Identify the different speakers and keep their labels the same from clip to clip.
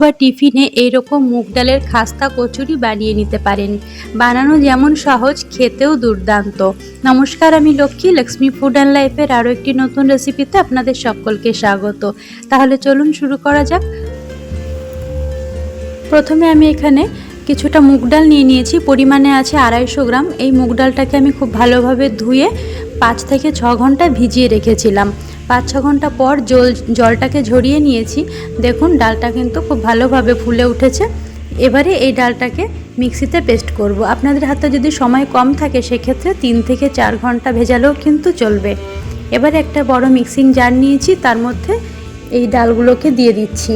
Speaker 1: বা টিফিনে এইরকম মুগ ডালের খাস্তা কচুরি বানিয়ে নিতে পারেন। বানানো যেমন সহজ, খেতেও দুর্দান্ত। নমস্কার, আমি লক্ষ্মী। লক্ষ্মী ফুড অ্যান্ড লাইফের আরও একটি নতুন রেসিপিতে আপনাদের সকলকে স্বাগত। তাহলে চলুন শুরু করা যাক। প্রথমে আমি এখানে কিছুটা মুগ ডাল নিয়ে নিয়েছি। পরিমাণে আছে আড়াইশো গ্রাম। এই মুগ ডালটাকে আমি খুব ভালোভাবে ধুয়ে পাঁচ থেকে ছ ঘণ্টা ভিজিয়ে রেখেছিলাম। পাঁচ ছ ঘণ্টা পর জল, জলটাকে ঝরিয়ে নিয়েছি। দেখুন, ডালটা কিন্তু খুব ভালোভাবে ফুলে উঠেছে। এবারে এই ডালটাকে মিক্সিতে পেস্ট করব। আপনাদের হাতে যদি সময় কম থাকে, সেক্ষেত্রে তিন থেকে চার ঘণ্টা ভেজালেও কিন্তু চলবে। এবারে একটা বড় মিক্সিং জার নিয়েছি, তার মধ্যে এই ডালগুলোকে দিয়ে দিচ্ছি।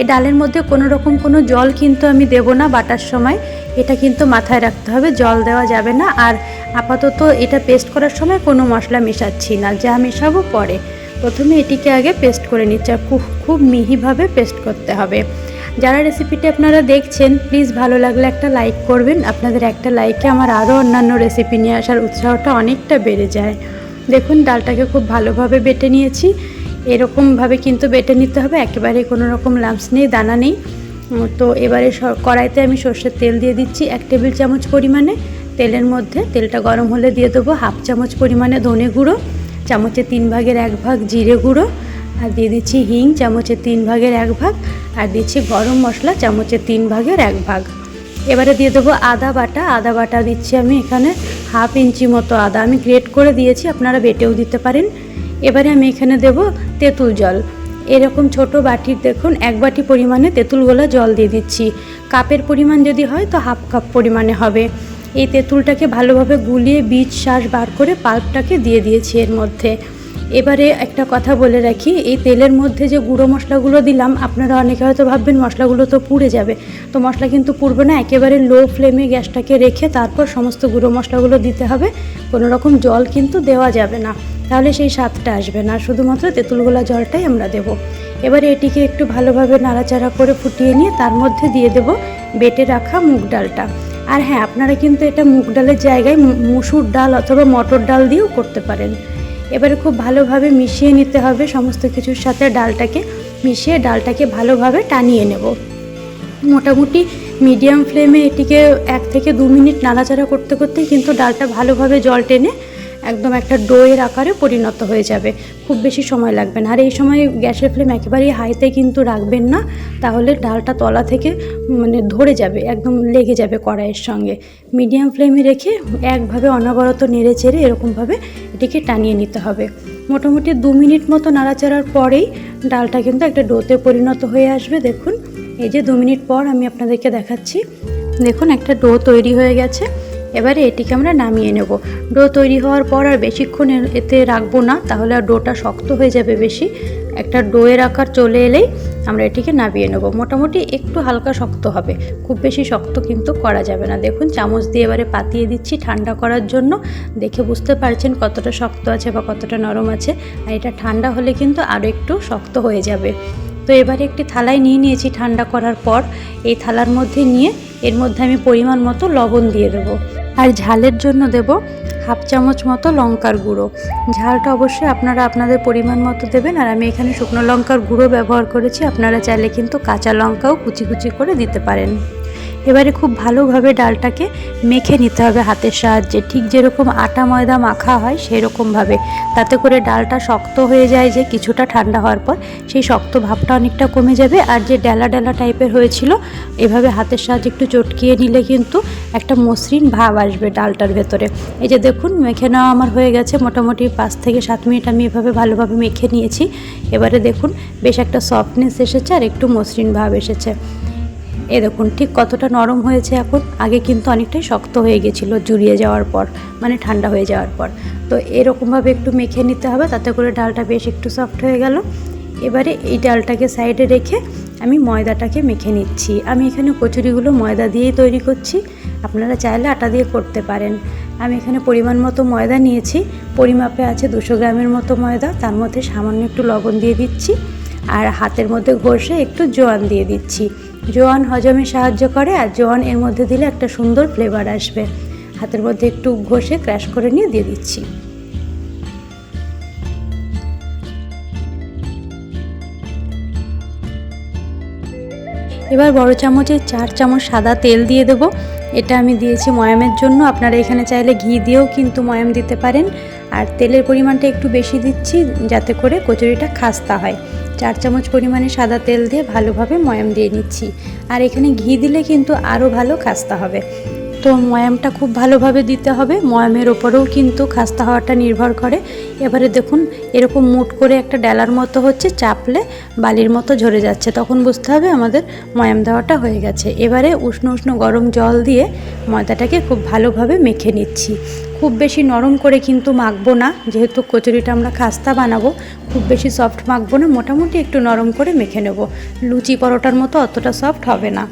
Speaker 1: এই ডালের মধ্যে কোনো রকম কোনো জল কিন্তু আমি দেব না বাটার সময়। এটা কিন্তু মাথায় রাখতে হবে, জল দেওয়া যাবে না। আর আপাতত এটা পেস্ট করার সময় কোনো মশলা মেশাচ্ছি না, যা মেশাবো পরে। প্রথমে এটিকে আগে পেস্ট করে নিচ্ছি আর খুব খুব মিহিভাবে পেস্ট করতে হবে। যারা রেসিপিটি আপনারা দেখছেন, প্লিজ ভালো লাগলে একটা লাইক করবেন। আপনাদের একটা লাইকে আমার আরও অন্যান্য রেসিপি নিয়ে আসার উৎসাহটা অনেকটা বেড়ে যায়। দেখুন, ডালটাকে খুব ভালোভাবে বেটে নিয়েছি। এরকমভাবে কিন্তু বেটে নিতে হবে। একেবারে কোনো রকম লাম্পস নেই, দানা নেই। তো এবারে কড়াইতে আমি সর্ষের তেল দিয়ে দিচ্ছি এক টেবিল চামচ পরিমাণে। তেলের মধ্যে তেলটা গরম হলে দিয়ে দেবো হাফ চামচ পরিমাণে ধনে গুঁড়ো। চামচে তিন ভাগের এক ভাগ জিরে গুঁড়ো, আর দিয়ে দিচ্ছি হিং চামচে তিন ভাগের এক ভাগ, আর দিচ্ছি গরম মশলা চামচে তিন ভাগের এক ভাগ। এবারে দিয়ে দেবো আদা বাটা। আদা বাটা দিচ্ছি আমি এখানে হাফ ইঞ্চি মতো আদা। আমি গ্রেট করে দিয়েছি, আপনারা বেটেও দিতে পারেন। এবারে আমি এখানে দেব তেঁতুল জল। এরকম ছোট বাটির দেখুন, এক বাটি পরিমাণে তেঁতুল গোলা জল দিয়ে দিচ্ছি। কাপের পরিমাণ যদি হয় তো হাফ কাপ পরিমাণে হবে। এই তেঁতুলটাকে ভালোভাবে গুলিয়ে বীজ শ্বাস বার করে পাল্পটাকে দিয়ে দিয়েছি এর মধ্যে। এবারে একটা কথা বলে রাখি, এই তেলের মধ্যে যে গুঁড়ো মশলাগুলো দিলাম, আপনারা অনেকে হয়তো ভাববেন মশলাগুলো তো পুড়ে যাবে। তো মশলা কিন্তু পুড়বে না, একেবারে লো ফ্লেমে গ্যাসটাকে রেখে তারপর সমস্ত গুঁড়ো মশলাগুলো দিতে হবে। কোনো রকম জল কিন্তু দেওয়া যাবে না, তাহলে সেই স্বাদটা আসবে না, শুধুমাত্র তেঁতুলগোলা জলটাই আমরা দেব। এবারে এটিকে একটু ভালোভাবে নাড়াচাড়া করে ফুটিয়ে নিয়ে তার মধ্যে দিয়ে দেব বেটে রাখা মুগ ডালটা। আর হ্যাঁ আপনারা কিন্তু এটা মুগ ডালের জায়গায় মুসুর ডাল অথবা মটর ডাল দিয়েও করতে পারেন। এবারে খুব ভালোভাবে মিশিয়ে নিতে হবে সমস্ত কিছুর সাথে ডালটাকে। মিশিয়ে ডালটাকে ভালোভাবে টানিয়ে নেব। মোটামুটি মিডিয়াম ফ্লেমে এটিকে এক থেকে দু মিনিট নাড়াচাড়া করতে করতে কিন্তু ডালটা ভালোভাবে জল টেনে একদম একটা ডোয়ের আকারে পরিণত হয়ে যাবে। খুব বেশি সময় লাগবে না। আর এই সময় গ্যাসের ফ্লেম একেবারেই হাইতে কিন্তু রাখবেন না। তাহলে ডালটা তলা থেকে মানে ধরে যাবে, একদম লেগে যাবে কড়াইয়ের সঙ্গে। মিডিয়াম ফ্লেমে রেখে একভাবে অনবরত নেড়ে চেড়ে এরকমভাবে এটিকে টানিয়ে নিতে হবে। মোটামুটি দু মিনিট মতো নাড়াচাড়ার পরেই ডালটা কিন্তু একটা ডোতে পরিণত হয়ে আসবে। দেখুন, এই যে দু মিনিট পর আমি আপনাদেরকে দেখাচ্ছি। দেখুন, একটা ডো তৈরি হয়ে গেছে। এবারে এটিকে আমরা নামিয়ে নেব। ডো তৈরি হওয়ার পর আর বেশিক্ষণ এতে রাখব না, তাহলে আর ডোটা শক্ত হয়ে যাবে বেশি। একটা ডোয়ের আকার চলে এলেই আমরা এটিকে নামিয়ে নেব। মোটামুটি একটু হালকা শক্ত হবে। খুব বেশি শক্ত কিন্তু করা যাবে না। দেখুন, চামচ দিয়ে এবারে পাতিয়ে দিচ্ছি ঠান্ডা করার জন্য। দেখে বুঝতে পারছেন কতটা শক্ত আছে বা কতটা নরম আছে। আর এটা ঠান্ডা হলে কিন্তু আরও একটু শক্ত হয়ে যাবে। তো এবারে একটি থালায় নিয়ে নিয়েছি ঠান্ডা করার পর। এই থালার মধ্যে নিয়ে এর মধ্যে আমি পরিমাণ মতো লবণ দিয়ে দেবো। আর ঝালের জন্য দেব হাফ চামচ মতো লঙ্কার গুঁড়ো। ঝালটা অবশ্যই আপনারা আপনাদের পরিমাণ মতো দেবেন। আর আমি এখানে শুকনো লঙ্কার গুঁড়ো ব্যবহার করেছি। আপনারা চাইলে কিন্তু কাঁচা লঙ্কাও কুচি কুচি করে দিতে পারেন। এবারে খুব ভালোভাবে ডালটাকে মেখে নিতে হবে হাতের সাহায্যে। ঠিক যেরকম আটা, ময়দা মাখা হয় সেই রকমভাবে তাতে করে ডালটা শক্ত হয়ে যায় যে কিছুটা ঠান্ডা হওয়ার পর, সেই শক্ত ভাবটা অনেকটা কমে যাবে। আর যে ডেলা ডেলা টাইপের হয়েছিল, এভাবে হাতের সাহায্যে একটু চটকিয়ে নিলে কিন্তু একটা মসৃণ ভাব আসবে ডালটার ভেতরে। এই যে দেখুন, মেখে নেওয়া আমার হয়ে গেছে। মোটামুটি পাঁচ থেকে সাত মিনিট আমি এভাবে ভালোভাবে মেখে নিয়েছি। এবারে দেখুন, বেশ একটা সফটনেস এসেছে আর একটু মসৃণ ভাব এসেছে। এ দেখুন, ঠিক কতটা নরম হয়েছে এখন? আগে কিন্তু অনেকটাই শক্ত হয়ে গেছিল, জুড়িয়ে যাওয়ার পর মানে ঠান্ডা হয়ে যাওয়ার পর। তো এরকমভাবে একটু মেখে নিতে হবে, তাতে করে ডালটা বেশ একটু সফট হয়ে গেল। এবারে এই ডালটাকে সাইডে রেখে আমি ময়দাটাকে মেখে নিচ্ছি। আমি এখানে কচুরিগুলো ময়দা দিয়েই তৈরি করছি, আপনারা চাইলে আটা দিয়ে করতে পারেন। আমি এখানে পরিমাণ মতো ময়দা নিয়েছি, পরিমাপে আছে দুশো গ্রামের মতো ময়দা, তার মধ্যে সামান্য একটু লবণ দিয়ে দিচ্ছি। আর হাতের মধ্যে ঘষে একটু জোয়ান দিয়ে দিচ্ছি। জোয়ান হজমে সাহায্য করে আর জোয়ান এর মধ্যে দিলে একটা সুন্দর ফ্লেভার আসবে। হাতের মধ্যে একটু ঘষে ক্র্যাশ করে নিয়ে দিয়ে দিচ্ছি। এবার বড় চামচে চার চামচ সাদা তেল দিয়ে দেবো। এটা আমি দিয়েছি ময়ামের জন্য। আপনারা এখানে চাইলে ঘি দিয়েও কিন্তু ময়াম দিতে পারেন। আর তেলের পরিমাণটা একটু বেশি দিচ্ছি যাতে করে কচুরিটা খাস্তা হয়। চার চামচ পরিমাণে সাদা তেল দিয়ে ভালোভাবে ময়াম দিয়ে নিচ্ছি। আর এখানে ঘি দিলে কিন্তু আরও ভালো খাস্তা হবে। তো ময়ামটা খুব ভালোভাবে দিতে হবে। ময়ামের ওপরেও কিন্তু খাস্তা হওয়াটা নির্ভর করে। এবারে দেখুন, এরকম মুট করে একটা ডালার মতো হচ্ছে চাপলে বালির মতো ঝরে যাচ্ছে। তখন বুঝতে হবে আমাদের ময়াম দেওয়াটা হয়ে গেছে। এবারে উষ্ণ উষ্ণ গরম জল দিয়ে ময়দাটাকে খুব ভালোভাবে মেখে নিচ্ছি। খুব বেশি নরম করে কিন্তু মাখবো না। যেহেতু কচুরিটা আমরা খাস্তা বানাবো, খুব বেশি সফট মাখবো না। মোটামুটি একটু নরম করে মেখে নেব। লুচি পরোটার মতো অতটা সফট হবে না।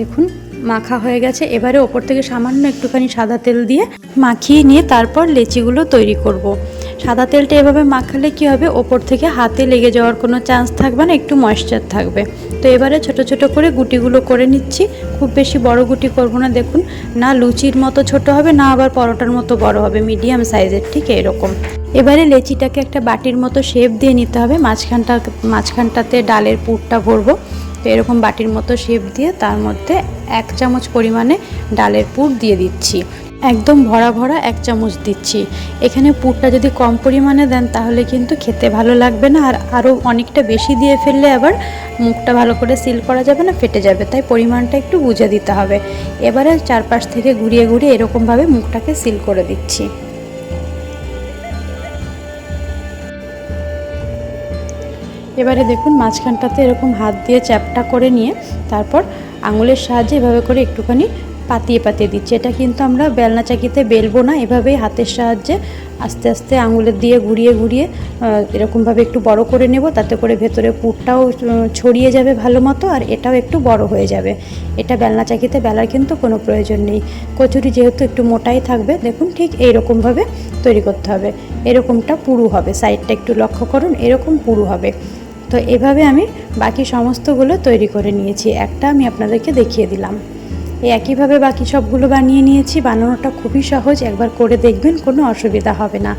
Speaker 1: দেখুন মাখা হয়ে গেছে। এবারে ওপর থেকে সামান্য একটুখানি সাদা তেল দিয়ে মাখিয়ে নিয়ে তারপর লেচিগুলো তৈরি করব। সাদা তেলটা এভাবে মাখালে কি হবে? ওপর থেকে হাতে লেগে যাওয়ার কোনো চান্স থাকবে না, একটু ময়েশ্চার থাকবে। তো এবারে ছোট ছোট করে গুটিগুলো করে নিচ্ছি। খুব বেশি বড় গুটি করব না, দেখুন। না লুচির মতো ছোট হবে, না আবার পরোটার মতো বড় হবে মিডিয়াম সাইজের ঠিক এরকম। এবারে লেচিটাকে একটা বাটির মতো শেপ দিয়ে নিতে হবে। মাঝখানটা, মাঝখানটাতে ডালের পুরটা ভরবো। এরকম বাটির মতো শেপ দিয়ে তার মধ্যে এক চামচ পরিমাণে ডালের পুর দিয়ে দিচ্ছি। একদম ভরা ভরা এক চামচ দিচ্ছি। এখানে পুরটা যদি কম পরিমাণে দেন তাহলে কিন্তু খেতে ভালো লাগবে না আর আরও অনেকটা বেশি দিয়ে ফেললে আবার মুখটা ভালো করে সিল করা যাবে না, ফেটে যাবে। তাই পরিমাণটা একটু বুঝে দিতে হবে। এবারে চারপাশ থেকে ঘুরিয়ে ঘুরিয়ে এরকমভাবে মুখটাকে সিল করে দিচ্ছি। এবারে দেখুন মাঝখানটাতে এরকম হাত দিয়ে চ্যাপটা করে নিয়ে তারপর আঙুলের সাহায্যে এভাবে করে একটুখানি পাতিয়ে পাতিয়ে দিচ্ছি। এটা কিন্তু আমরা বেলনা চাকিতে বেলবো না, এভাবেই হাতের সাহায্যে আস্তে আস্তে আঙুলের দিয়ে ঘুরিয়ে ঘুরিয়ে এরকমভাবে একটু বড় করে নেব, তাতে করে ভেতরে পুরটাও ছড়িয়ে যাবে ভালো মতো আর এটাও একটু বড় হয়ে যাবে। এটা বেলনা চাকিতে বেলার কিন্তু কোনো প্রয়োজন নেই। কচুরি যেহেতু একটু মোটাই থাকবে, দেখুন ঠিক এইরকমভাবে তৈরি করতে হবে। এরকমটা পুরু হবে, সাইডটা একটু লক্ষ্য করুন, এরকম পুরু হবে। তো এভাবে আমি বাকি সমস্তগুলো তৈরি করে নিয়েছি। একটা আমি আপনাদেরকে দেখিয়ে দিলাম। এই একইভাবে বাকি সবগুলো বানিয়ে নিয়েছি। বানানোটা খুবই সহজ। একবার করে দেখবেন কোনো অসুবিধা হবে না।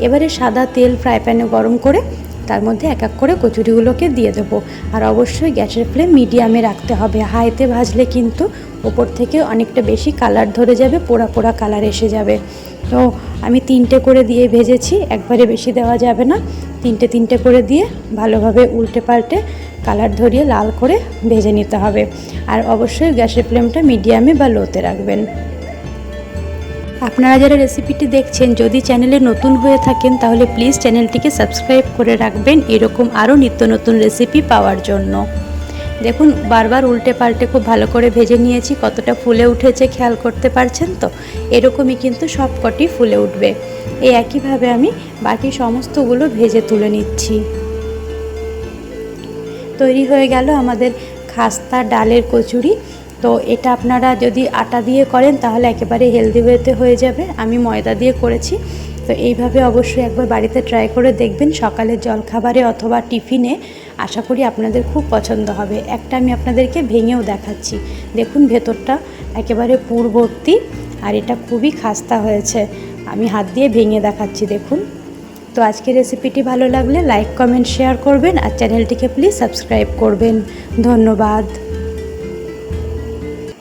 Speaker 1: এবারে সাদা তেল ফ্রাই প্যানে গরম করে তার মধ্যে এক এক করে কচুরিগুলোকে দিয়ে দেবো। আর অবশ্যই গ্যাসের ফ্লেম মিডিয়ামে রাখতে হবে। হাইতে ভাজলে কিন্তু ওপর থেকে অনেকটা বেশি কালার ধরে যাবে, পোড়া পোড়া কালার এসে যাবে। তো আমি তিনটে করে দিয়ে ভেজেছি, একবারে বেশি দেওয়া যাবে না। তিনটে তিনটে করে দিয়ে ভালোভাবে উল্টে পাল্টে কালার ধরিয়ে লাল করে ভেজে নিতে হবে। আর অবশ্যই গ্যাসের ফ্লেমটা মিডিয়ামে বা লোতে রাখবেন। আপনারা যারা রেসিপিটি দেখছেন, যদি চ্যানেলে নতুন হয়ে থাকেন, তাহলে প্লিজ চ্যানেলটিকে সাবস্ক্রাইব করে রাখবেন এরকম আরও নিত্য নতুন রেসিপি পাওয়ার জন্য। দেখুন, বারবার উল্টে পাল্টে খুব ভালো করে ভেজে নিয়েছি, কতটা ফুলে উঠেছে খেয়াল করতে পারছেন তো? এরকমই কিন্তু সব কটি ফুলে উঠবে। এই একইভাবে আমি বাকি সমস্তগুলো ভেজে তুলে নিচ্ছি। তৈরি হয়ে গেল আমাদের খাস্তা ডালের কচুরি। তো এটা আপনারা যদি আটা দিয়ে করেন, তাহলে একেবারে হেলদি ওয়েতে হয়ে যাবে। আমি ময়দা দিয়ে করেছি। তো এইভাবে অবশ্যই একবার বাড়িতে ট্রাই করে দেখবেন। সকালের জলখাবারে অথবা টিফিনে আশা করি আপনাদের খুব পছন্দ হবে। একটা আমি আপনাদেরকে ভেঙেও দেখাচ্ছি। দেখুন ভেতরটা একেবারে পূর্বর্তী আর এটা খুবই খাস্তা হয়েছে। আমি হাত দিয়ে ভেঙে দেখাচ্ছি, দেখুন। তো আজকের রেসিপিটি ভালো লাগলে লাইক কমেন্ট শেয়ার করবেন আর চ্যানেলটিকে প্লিজ সাবস্ক্রাইব করবেন। ধন্যবাদ।